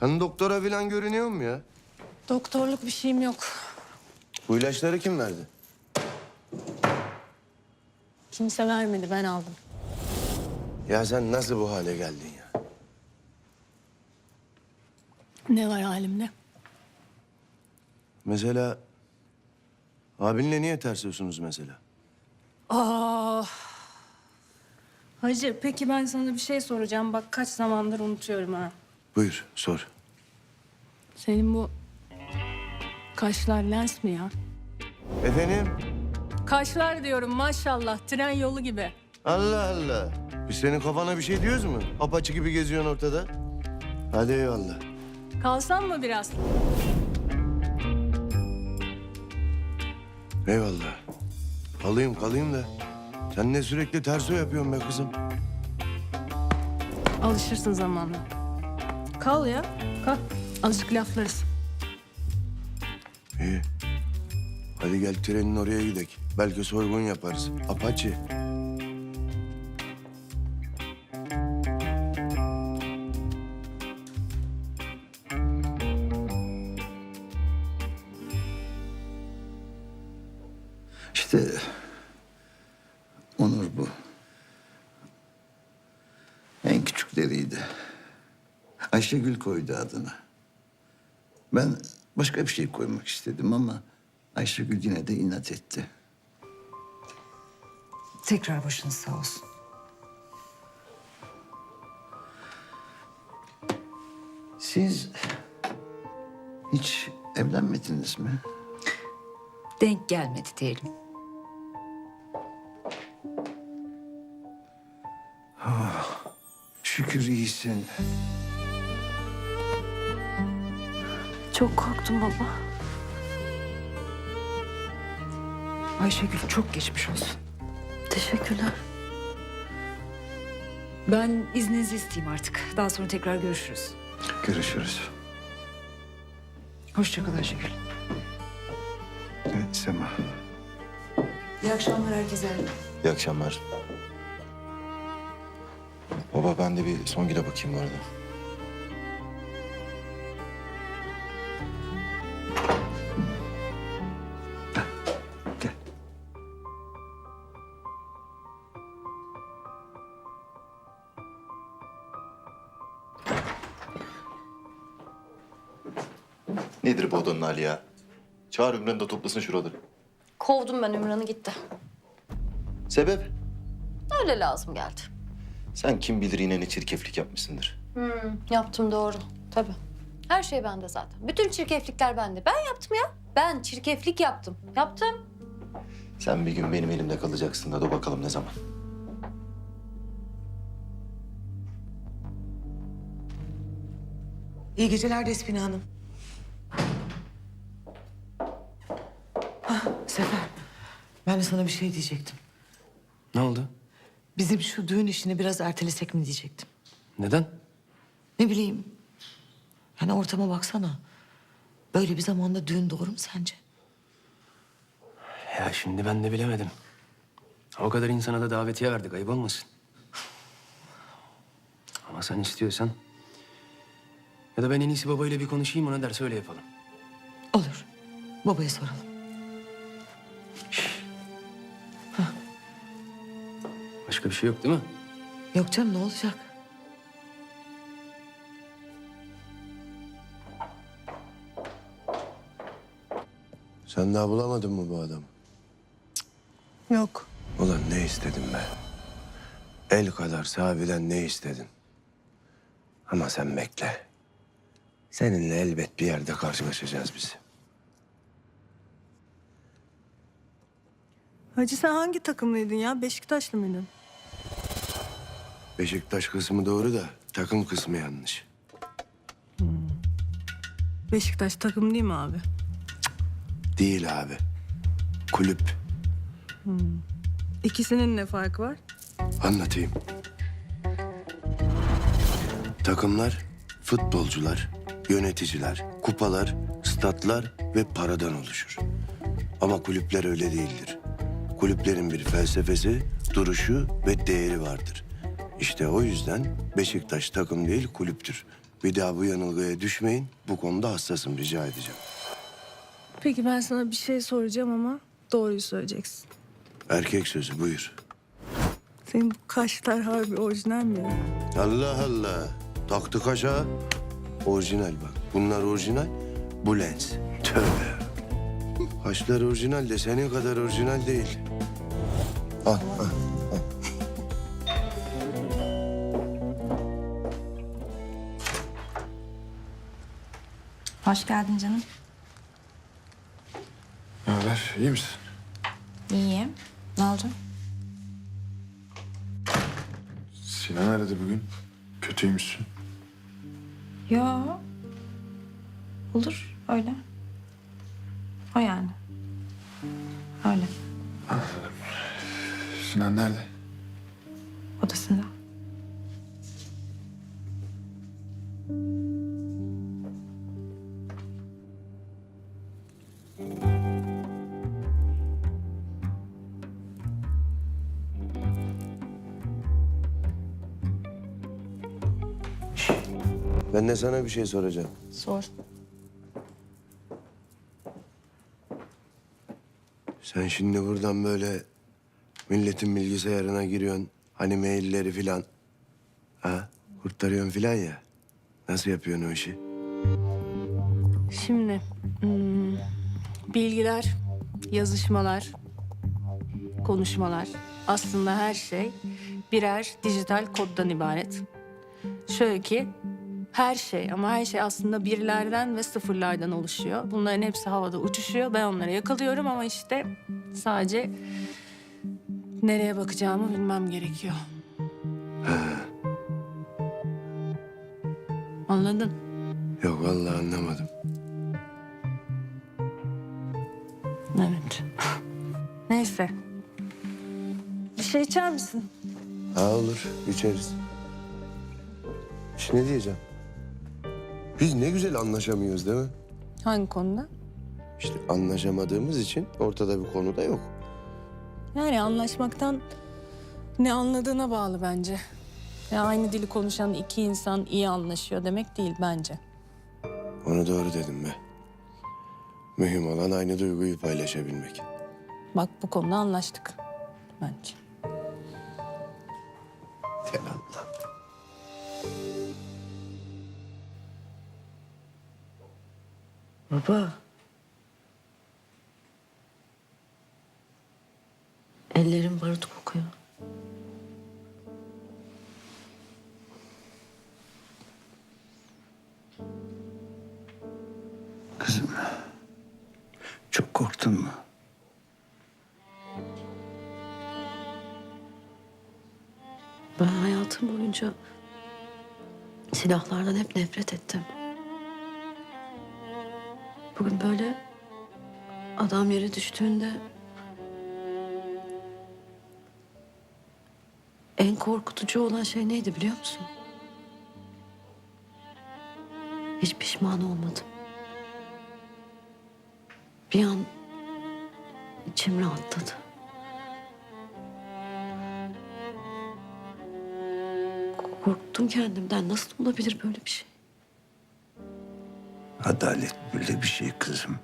Sen doktora falan görünüyor mu ya? Doktorluk bir şeyim yok. Bu ilaçları kim verdi? Kimse vermedi ben aldım. Ya sen nasıl bu hale geldin ya? Ne var halimde? Mesela abinle niye tersliyorsunuz mesela? Aa. Hacı peki ben sana bir şey soracağım. Bak kaç zamandır unutuyorum ha. Buyur sor. Senin bu kaşlar lens mi ya? Efendim? Kaşlar diyorum maşallah tren yolu gibi. Allah Allah. Biz senin kafana bir şey diyoruz mu? Apaçı gibi geziyorsun ortada. Hadi eyvallah. Kalsam mı biraz? Eyvallah. Kalayım kalayım da. Sen ne sürekli terso yapıyorsun be kızım? Alışırsın zamanla. Kal ya. Kal. Azıcık laflarız. İyi. Hadi gel trenin oraya gidelim. Belki soygun yaparız. Apaçi. İşte Onur bu. En küçükleriydi. Ayşegül koydu adını. Ben başka bir şey koymak istedim ama Ayşegül yine de inat etti. Tekrar başınız sağ olsun. Siz hiç evlenmediniz mi? Denk gelmedi diyelim. Şükür iyisin. Çok korktum baba. Ayşegül çok geçmiş olsun. Teşekkürler. Ben izninizi isteyeyim artık. Daha sonra tekrar görüşürüz. Görüşürüz. Hoşça kal Ayşegül. Evet Sema. İyi akşamlar herkese. İyi akşamlar. Baba ben de bir Songül'e bakayım bu arada. Nedir bu odanın hali ya? Çağır Ümran'ı da toplasın şuraları. Kovdum ben Ümran'ı gitti. Sebep? Öyle lazım geldi. Sen kim bilir yine ne çirkeflik yapmışsındır. Yaptım doğru. Tabii. Her şey bende zaten. Bütün çirkeflikler bende. Ben yaptım ya. Ben çirkeflik yaptım. Yaptım. Sen bir gün benim elimde kalacaksın da dur bakalım ne zaman. İyi geceler Despina Hanım. Ben de sana bir şey diyecektim. Ne oldu? Bizim şu düğün işini biraz ertelesek mi diyecektim. Neden? Ne bileyim. Hani ortama baksana. Böyle bir zamanda düğün doğru mu sence? Ya şimdi ben de bilemedim. O kadar insana da davetiye verdik ayıp olmasın. Ama sen istiyorsan... Ya da ben en iyisi babayla bir konuşayım ona derse öyle yapalım. Olur. Babaya soralım. Başka bir şey yok değil mi? Yok canım ne olacak? Sen daha bulamadın mı bu adamı? Yok. Ulan ne istedin be? El kadar sahabeden ne istedin? Ama sen bekle. Seninle elbet bir yerde karşılaşacağız biz. Hacı sen hangi takımlıydın ya? Beşiktaşlı mıydın? Beşiktaş kısmı doğru da takım kısmı yanlış. Beşiktaş takım değil mi abi? Değil abi. Kulüp. İkisinin ne farkı var? Anlatayım. Takımlar, futbolcular, yöneticiler, kupalar, statlar ve paradan oluşur. Ama kulüpler öyle değildir. Kulüplerin bir felsefesi, duruşu ve değeri vardır. İşte o yüzden Beşiktaş takım değil kulüptür. Bir daha bu yanılgıya düşmeyin. Bu konuda hassasım rica edeceğim. Peki ben sana bir şey soracağım ama doğruyu söyleyeceksin. Erkek sözü buyur. Senin bu kaşlar harbi orijinal mi ya? Allah Allah. Taktı kaşa. Orijinal bak. Bunlar orijinal. Bu lens. Tövbe. Kaşlar orijinal de senin kadar orijinal değil. Al, al. Hoş geldin canım. Ne haber? İyi misin? İyiyim. Ne oldu? Sinan aradı bugün. Kötüymüşsün. Yo. Olur öyle. O yani. Öyle. Sinan nerede? Odasında. Ben de sana bir şey soracağım. Sor. Sen şimdi buradan böyle milletin bilgisayarına giriyorsun. Hani mailleri filan. Ha? Kurtarıyorsun filan ya. Nasıl yapıyorsun o işi? Şimdi hmm, bilgiler, yazışmalar, konuşmalar aslında her şey birer dijital koddan ibaret. Şöyle ki her şey ama her şey aslında birlerden ve sıfırlardan oluşuyor. Bunların hepsi havada uçuşuyor. Ben onları yakalıyorum ama işte sadece nereye bakacağımı bilmem gerekiyor. Anladın? Yok vallahi anlamadım. Evet. Neyse. Bir şey içer misin? Ha olur, içeriz. Şimdi ne diyeceğim? Biz ne güzel anlaşamıyoruz değil mi? Hangi konuda? İşte anlaşamadığımız için ortada bir konu da yok. Yani anlaşmaktan ne anladığına bağlı bence. Ya aynı dili konuşan iki insan iyi anlaşıyor demek değil bence. Onu doğru dedim be. Mühim olan aynı duyguyu paylaşabilmek. Bak bu konuda anlaştık bence. Tel Allah. Baba. Ellerim barut kokuyor. Kızım, çok korktun mu? Ben hayatım boyunca silahlardan hep nefret ettim. Bugün böyle adam yere düştüğünde en korkutucu olan şey neydi biliyor musun? Hiç pişman olmadım. Bir an içim rahatladı. Korktum kendimden. Nasıl olabilir böyle bir şey? Adalet böyle bir şey kızım.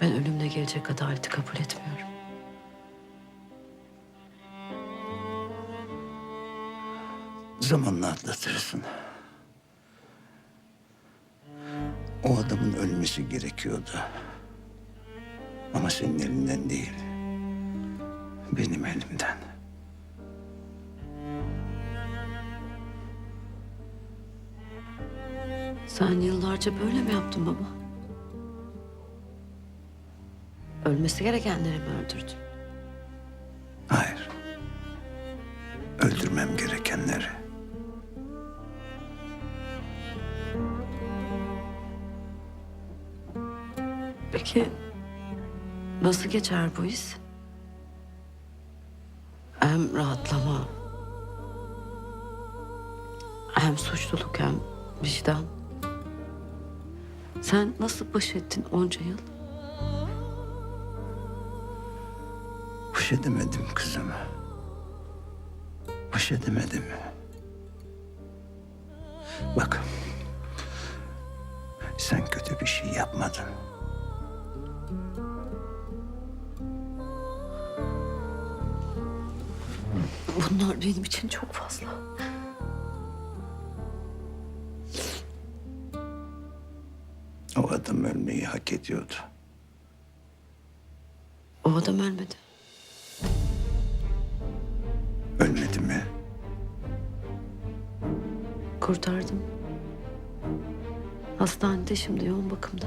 Ben ölümle gelecek adaleti kabul etmiyorum. Zamanla atlatırsın. O adamın ölmesi gerekiyordu. Ama senin elinden değil. Benim elimden. Sen yıllarca böyle mi yaptın baba? Ölmesi gerekenleri mi öldürdün? Hayır. Öldürmem gerekenleri. Peki nasıl geçer bu his? Hem rahatlama, hem suçluluk hem vicdan. Sen nasıl baş ettin onca yıl? Baş edemedim kızım. Baş edemedim. Bak, şey yapmadın. Bunlar benim için çok fazla. O adam ölmeyi hak ediyordu. O adam ölmedi. Ölmedi mi? Kurtardım. Hastanede şimdi yoğun bakımda.